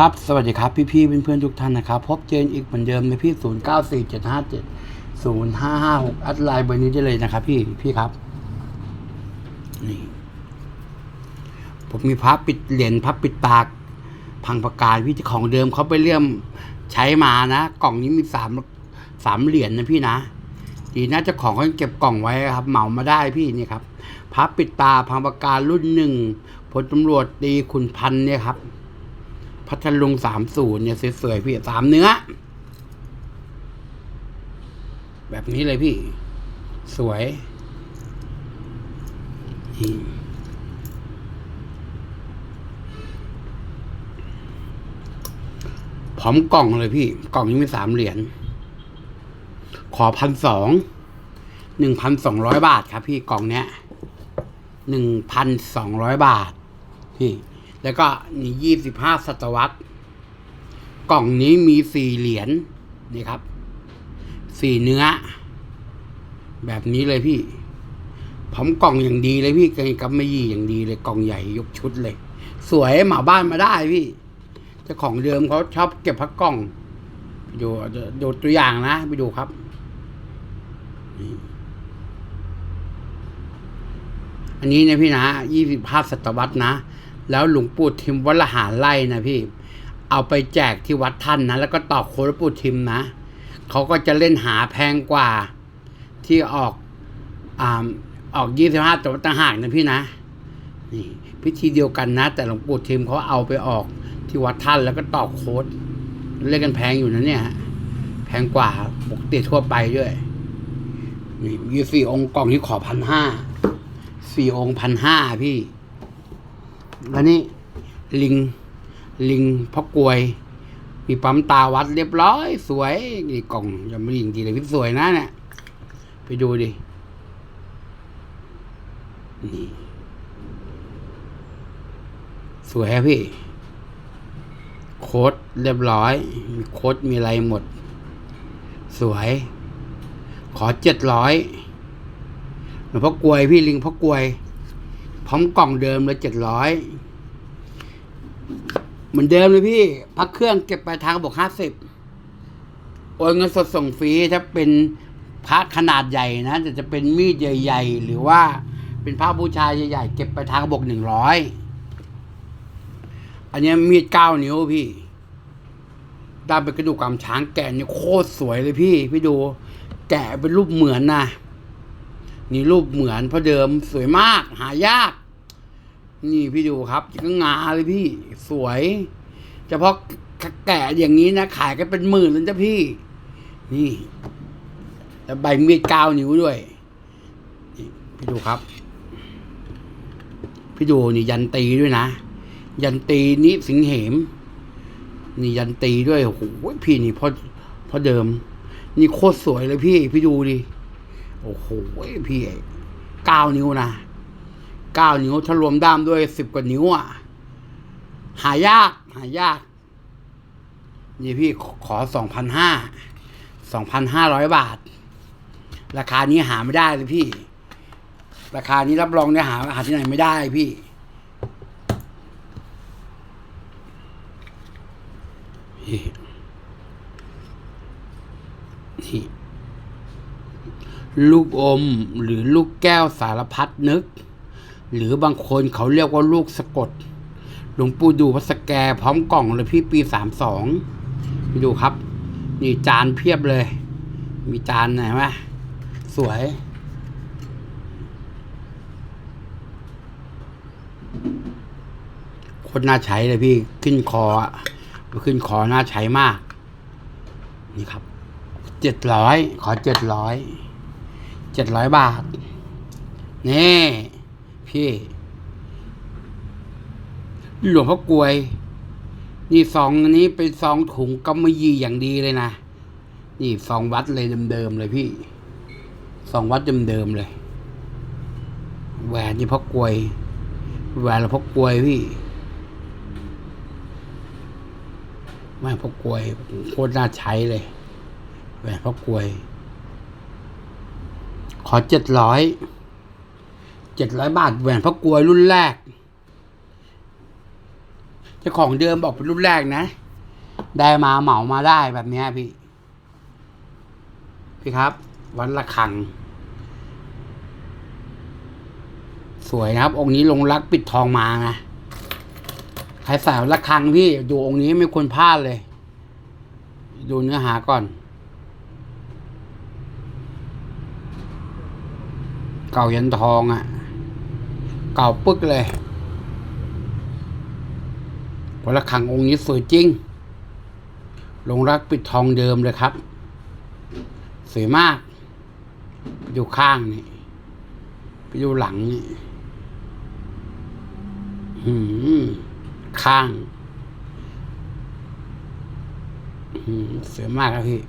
ครับ สวัสดีครับ พี่ๆเพื่อนๆทุกท่านนะครับ พบเจนอีกเหมือนเดิมในพี่ 0 9 4 7 5 7 0 5 5 6อัดไลน์เบอร์นี้ได้เลยนะครับ พี่พี่ครับ นี่ ผมมีพับปิดเหรียญพับปิดตาก พังประกาศพี่เจ้าของเดิมเขาไปเลี่ยมใช้มานะ กล่องนี้มีสามสามเหรียญนะพี่นะดีนะเจ้าของเขาเก็บกล่องไว้ครับ เหมามาได้พี่นี่ครับพับปิดตาพังประกาศรุ่นหนึ่งพลตำรวจตีขุนพันเนี่ยครับ พัทลุงสามศูนย์เนี่ยสวยๆพี่สามเนื้อ แบบนี้เลยพี่ สวยพร้อมกล่องเลยพี่ กล่องนี้มีสามเหรียญขอพันสองหนึ่งพันสองร้อยบาทครับพี่กล่องเนี้ยหนึ่งพันสองร้อยบาท พี่ แล้วก็นี่ยี่สิบห้าศตวรรษ กล่องนี้มีสี่เหรียญนี่ครับสี่เนื้อ แบบนี้เลยพี่ ผมกล่องอย่างดีเลยพี่กกับไม่ยี่อย่างดีเลยกล่องใหญ่ยกชุดเลย สวยหมาบ้านมาได้พี่เจ้าของเดิมเขาชอบเก็บพักกล่องดูดูตัวอย่างนะไปดูครับนี่อันนี้นะพี่นะยี่สิบห้าศตวรรษนะ แล้วหลวงปู่ทิมวัลหาไล่นะพี่ เอาไปแจกที่วัดท่านนะ แล้วก็ตอกโค้ดหลวงปู่ทิมนะเขาก็จะเล่นหาแพงกว่าที่ออกอ่าออกยี่สิบห้าตัวต่างหากนะพี่นะนี่พิธีเดียวกันนะ แต่หลวงปู่ทิมเขาเอาไปออกที่วัดท่านแล้วก็ตอกโค้ดเล่นกันแพงอยู่นะเนี่ยแพงกว่าปกติทั่วไปด้วยนี่มีสี่องค์กล่องที่ขอพันห้าสี่องค์พันห้าพี่ แล้วนี่ลิงลิงพอกวย มีปั๊มตาวัดเรียบร้อย สวยนี่กล่องยังไม่ยิงดีเลยพี่สวยนะเนี่ยไปดูดินี่สวยพี่ โค้ดเรียบร้อย มีโค้ดมีอะไรหมด สวย ขอเจ็ดร้อยหลวงพ่อกวยพี่ลิงพ่อกวย พร้อมกล่องเดิมเลยเจ็ดร้อย เหมือนเดิมเลยพี่ พักเครื่องเก็บปลายทางบอกห้าสิบโอนเงินสดส่งฟรีถ้าเป็นพระขนาดใหญ่นะแต่จะเป็นมีดใหญ่ ๆ หรือว่าเป็นพระบูชาใหญ่ๆเก็บปลายทางบอกหนึ่งร้อยอันนี้มีดเก้านิ้วพี่ด้านเป็นกระดูกกำช้างแกะนี่โคตรสวยเลยพี่ พี่ดู แกะเป็นรูปเหมือนนะนี่รูปเหมือนเพราะเดิมสวยมาก หายาก นี่พี่ดูครับก็งาเลยพี่ สวยเฉพาะแกะอย่างนี้นะขายกันเป็นหมื่นเลยจ้ะพี่ นี่แล้วใบมีดก้านิ้วด้วยนี่พี่ดูครับ พี่ดูนี่ยันตีด้วยนะ ยันตีนี้สิงเหม นี่ยันตีด้วยโอ้โหพี่นี่พอพอเดิม นี่โคตรสวยเลยพี่ พี่ดูดิโอ้โหพี่เก้านิ้วนะ เก้านิ้วถ้ารวมด้ามด้วยสิบกว่านิ้วอะ หายาก หายาก นี่พี่ขอสองพันห้าสองพันห้าร้อยบาท ราคานี้หาไม่ได้เลยพี่ ราคานี้รับรองเนี่ยหาหาที่ไหนไม่ได้พี่นี่นี่ลูกอมหรือลูกแก้วสารพัดนึก หรือบางคนเขาเรียกว่าลูกสะกด หลวงปู่ดูวัดสแกพร้อมกล่องเลยพี่ปีสามสองดูครับ นี่จานเพียบเลย มีจานไหนไหมสวยโคตรน่าใช้เลยพี่ขึ้นคอขึ้นคอน่าใช้มาก นี่ครับเจ็ดร้อยขอเจ็ดร้อยเจ็ดร้อยบาท นี่ พี่ หลวงพ่อกลวย นี่ซองอันนี้เป็นซองถุงกำมะยี่อย่างดีเลยนะ นี่ซองวัดเลยเดิมๆเลยพี่ซองวัดเดิมๆเลย แหวนนี่พ่อกลวย แหวนหลวงพ่อกลวยพี่ไม่พ่อกลวยโคตรน่าใช้เลยแหวนพ่อกลวย ขอเจ็ดร้อย เจ็ดร้อยบาทแหวนพ่อกลวยรุ่นแรกเจ้าของเดิมบอกเป็นรุ่นแรกนะ ได้มาเหมามาได้แบบนี้พี่ พี่ครับ วันละคัง สวยนะครับ องค์นี้ลงรักปิดทองมานะใครใส่วันละคังพี่ดูองค์นี้ไม่ควรพลาดเลย ดูเนื้อหาก่อน เก่ายันทองอะ่ะ เก่าปึ๊กเลยวัละขังองค์นี้สวยจริง ลงรักปิดทองเดิมเลยครับ สวยมากไปดูข้างนี่ไปดูหลังนี่หืมข้างอืมสวยมากครับพี่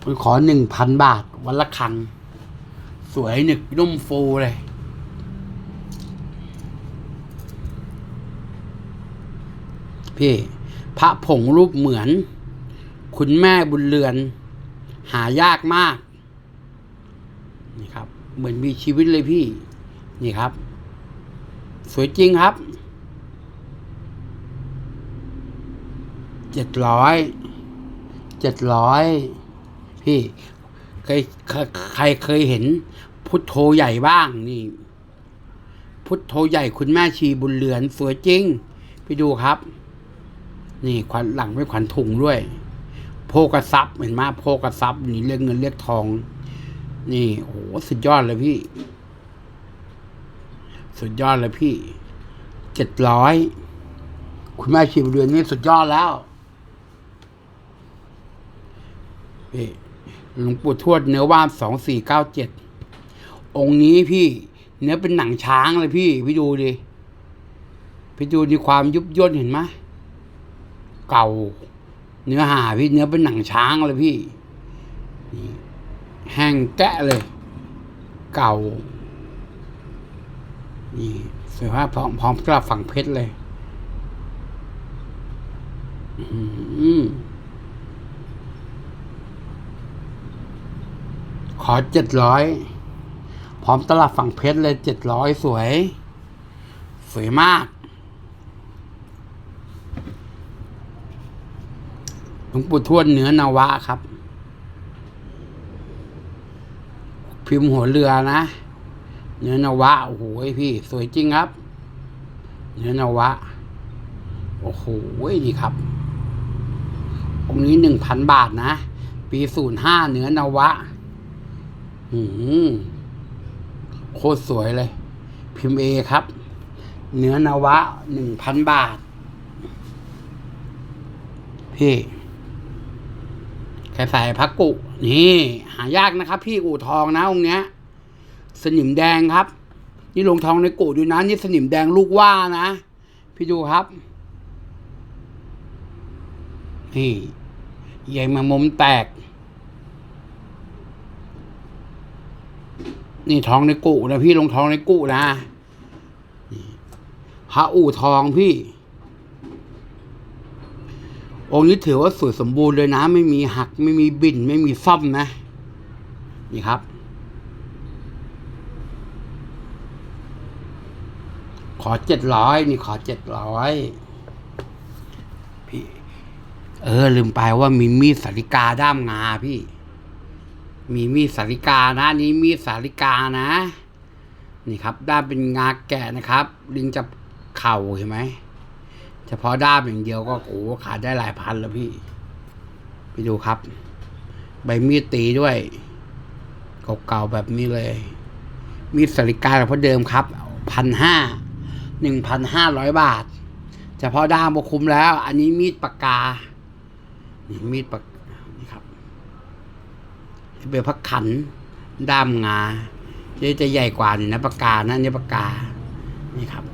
ผมขอหนึ่งพันบาทวันละครั้ง สวยหนึกนุ่มฟูเลย พี่ พระผงรูปเหมือน คุณแม่บุญเรือน หายากมาก นี่ครับ เหมือนมีชีวิตเลยพี่ นี่ครับ สวยจริงครับ เจ็ดร้อย เจ็ดร้อย พี่เคยใครใครเคยเห็น พุทโธใหญ่บ้างนี่ พุทโธใหญ่คุณแม่ชีบุญเรือนสวยจริง ไปดูครับ นี่ขวัญหลังไม่ขวัญถุงด้วย โพกระซับเห็นไหมโพกระซับนี่เรียกเงินเรียกทอง นี่โอ้โหสุดยอดเลยพี่ สุดยอดเลยพี่เจ็ดร้อยคุณแม่ชีบเรือนนี่สุดยอดแล้วพี่หลวงปู่ทวดเนื้อว่านสองสี่เก้าเจ็ดองค์นี้พี่ เนื้อเป็นหนังช้างเลยพี่ พี่ดูดิพี่ดูดีความยุบย่นเห็นไหม เก่า เนื้อหาพี่เนื้อเป็นหนังช้างเลยพี่แห้งแกะเลย เก่า นี่สวยมากพร้อมพร้อมกลับฝั่งเพชรเลยอขอเจ็ดร้อยพร้อมตลับฝั่งเพชรเลยเจ็ดร้อยสวย สวยมาก ลวงปู่ทวดเนื้อนาวะครับ พิมพ์หัวเรือนะเนื้อนาวะโอ้โหพี่ สวยจริงครับเนื้อนาวะโอ้โหดีครับองนี้หนึ่งพันบาทนะ ปีศูนย์ห้าเนื้อนาวะหืมโคตรสวยเลย พิมพ์เอครับเนื้อนาวะหนึ่งพันบาท พี่ แค่ใส่พักกุ นี่ หายากนะครับ พี่อู่ทองนะองค์เนี้ย สนิมแดงครับ นี่ลงทองในกุด้วยนะ นี่สนิมแดงลูกว่านะ พี่ดูครับ นี่ใหญ่มามุมแตก นี่ทองในกุนะพี่ลงทองในกุนะนี่พระอู่ทองพี่ องค์นี้ถือว่าสวยสมบูรณ์เลยนะ ไม่มีหัก ไม่มีบินไม่มีซ่อมนะ นี่ครับ ขอเจ็ดร้อยนี่ขอเจ็ดร้อยพี่ เออ ลืมไปว่ามีมีดสาริกาด้ามงาพี่ มีมีดสาริกานะนี้มีดสาริกานะ นี่ครับ ด้ามเป็นงาแกะนะครับ ลิงจับเข่าเห็นไหม เฉพาะด้ามอย่างเดียวก็โอ้ขายได้หลายพันแล้วพี่ ไปดูครับ ใบมีดตีด้วยเก่าๆแบบนี้เลย มีดสาริกากับพ่อเดิมครับพันห้าหนึ่งพันห้าร้อยบาท เฉพาะด้ามก็คุ้มแล้ว อันนี้มีดปากกา นี่มีดปากนี่ครับเป็นพักขันด้ามงาจะจะใหญ่กว่านี่นะปากกานะนี่ปากกา นี่ครับ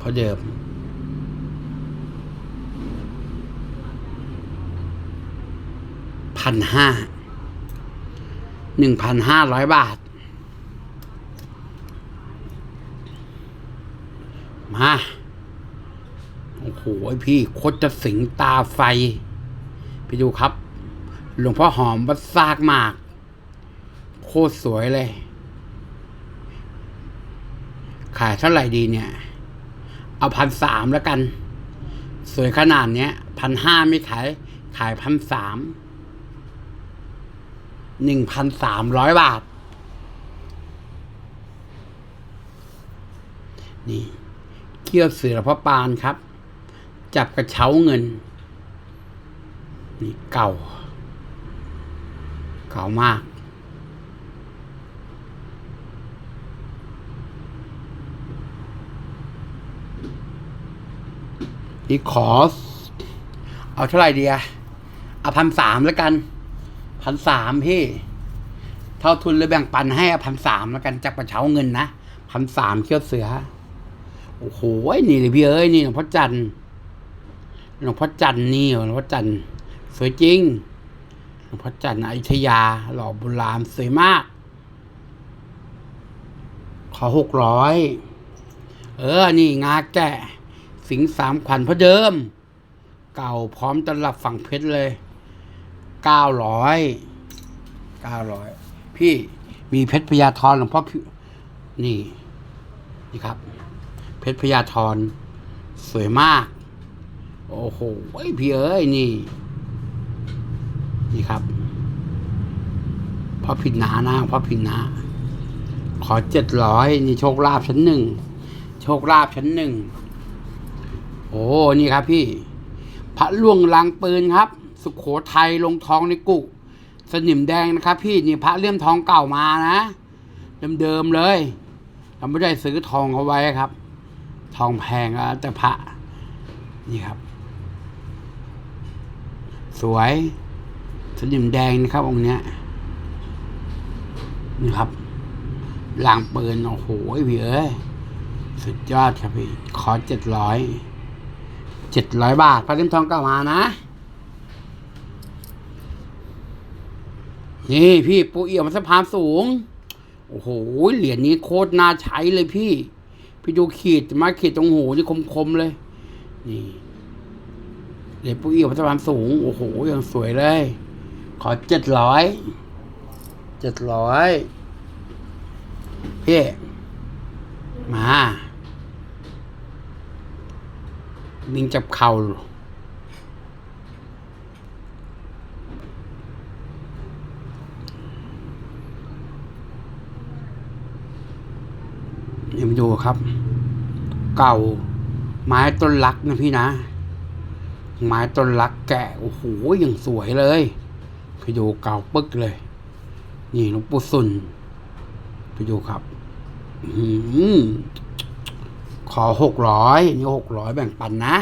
เพราะเดิม พันห้า หนึ่งพันห้าร้อยบาท มา โอ้โห พี่โคตรจะสิงตาไฟ ไปดูครับ หลวงพ่อหอมวัดซากมาก โคตรสวยเลย ขายเท่าไหร่ดีเนี่ย เอาพันสามแล้วกัน สวยขนาดเนี้ยพันห้าไม่ขาย ขายพันสามหนึ่งพันสามร้อยบาท นี่เกี้ยวเสือพระปานครับ จับกระเช้าเงิน นี่เก่า เก่ามาก นี่ขอ เอาเท่าไหร่ดีอะเอาพันสามแล้วกันพันสามพี่เท่าทุนเลยแบ่งปันให้อพันสามแล้วกันจากกระเช้าเงินนะพันสามเขี้ยวเสือ โอ้โหนี่เลยพี่เอ้ยนี่หลวงพ่อจันหลวงพ่อจันนี่หลวงพ่อจันสวยจริงหลวงพ่อจันอยุธยา หล่อโบราณสวยมาก ขอหกร้อยเออ นี่งาแกะ สิงสามขวัญพระเดิม เก่าพร้อมตลับฝั่งเพชรเลยเก้าร้อยเก้าร้อยพี่มีเพชรพญาธรหลวงพ่อพี่นี่นี่ครับ เพชรพญาธรสวยมาก โอ้โหพี่เอ้ยนี่ นี่ครับพ่อพินนานะพ่อพินนา ขอเจ็ดร้อยนี่โชคลาภชั้นหนึ่งโชคลาภชั้นหนึ่ง โอ้นี่ครับพี่ พระล่วงลังปืนครับ สุขโขทัยลงทองในกุสนิมแดงนะครับ พี่นี่พระเลี่ยมทองเก่ามานะเดิมๆเลยเราไม่ได้ซื้อทองเขาไว้ครับ ทองแพงอะแต่พระนี่ครับ สวยสนิมแดงนะครับองค์เนี้ยนี่ครับลางปืนโอ้โหพี่เอ้ยสุดยอดครับพี่ ขอเจ็ดร้อย เจ็ดร้อยบาทพระเล่มทองเก่ามานะ นี่พี่ปูเอี่ยมสะพานสูง โอ้โห เหรียญนี้โคตรน่าใช้เลยพี่ พี่ดูขีดมาขีดตรงหูนี่คมๆเลย นี่เหรียญปูเอี่ยมสะพานสูง โอ้โหยังสวยเลย ขอเจ็ดร้อยเจ็ดร้อยพี่ มา ลิงจับเข่าเดี๋ยวมาดูครับ เก่า ไม้ต้นลักนะพี่นะ ไม้ต้นลักแกะ โอ้โหอยังสวยเลยไปดูเก่าปึ๊กเลย นี่หลวงปู่สุนไปดูครับ อืม ขอหกร้อยนี่หกร้อยแบ่งปันนะ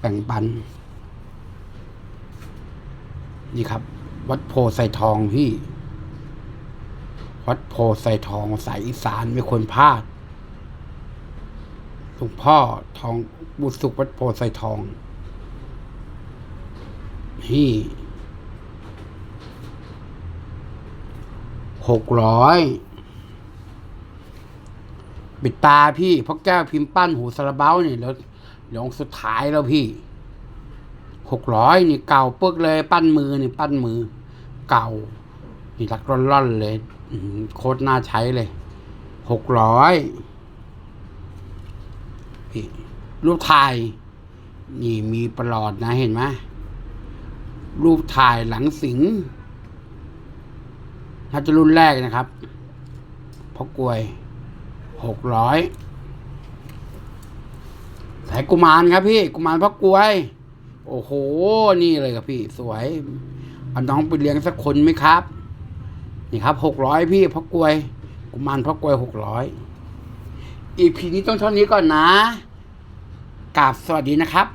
แบ่งปัน นี่ครับ วัดโพไซทองพี่ วัดโพไซทองสายอีสานไม่ควรพลาดหลวงพ่อทองบุตรสุขวัดโพไซทองพี่หกร้อย ปิดตาพี่เพราะแก้วพิมพ์ปั้นหูสาระเบ้าเนี่ยแล้วเดี๋ยวสุดท้ายแล้วพี่หกร้อยนี่เก่าเปึกเลยปั้นมือนี่ปั้นมือ เก่านี่รักร่อนๆเลยโคตรน่าใช้เลยหกร้อยพี่รูปถ่าย นี่มีประหลอดนะเห็นไหมรูปถ่ายหลังสิงน่าจะรุ่นแรกนะครับเพราะกลวย หกร้อยสายกุมารครับพี่ กุมารพระกลวย โอ้โห นี่เลยครับพี่ สวยเอาน้องไปเลี้ยงสักคนไหมครับ นี่ครับหกร้อยพี่พระกลวย กุมารพระกลวยหกร้อยอีพีนี้ต้องเท่านี้ก่อนนะกราบสวัสดีนะครับ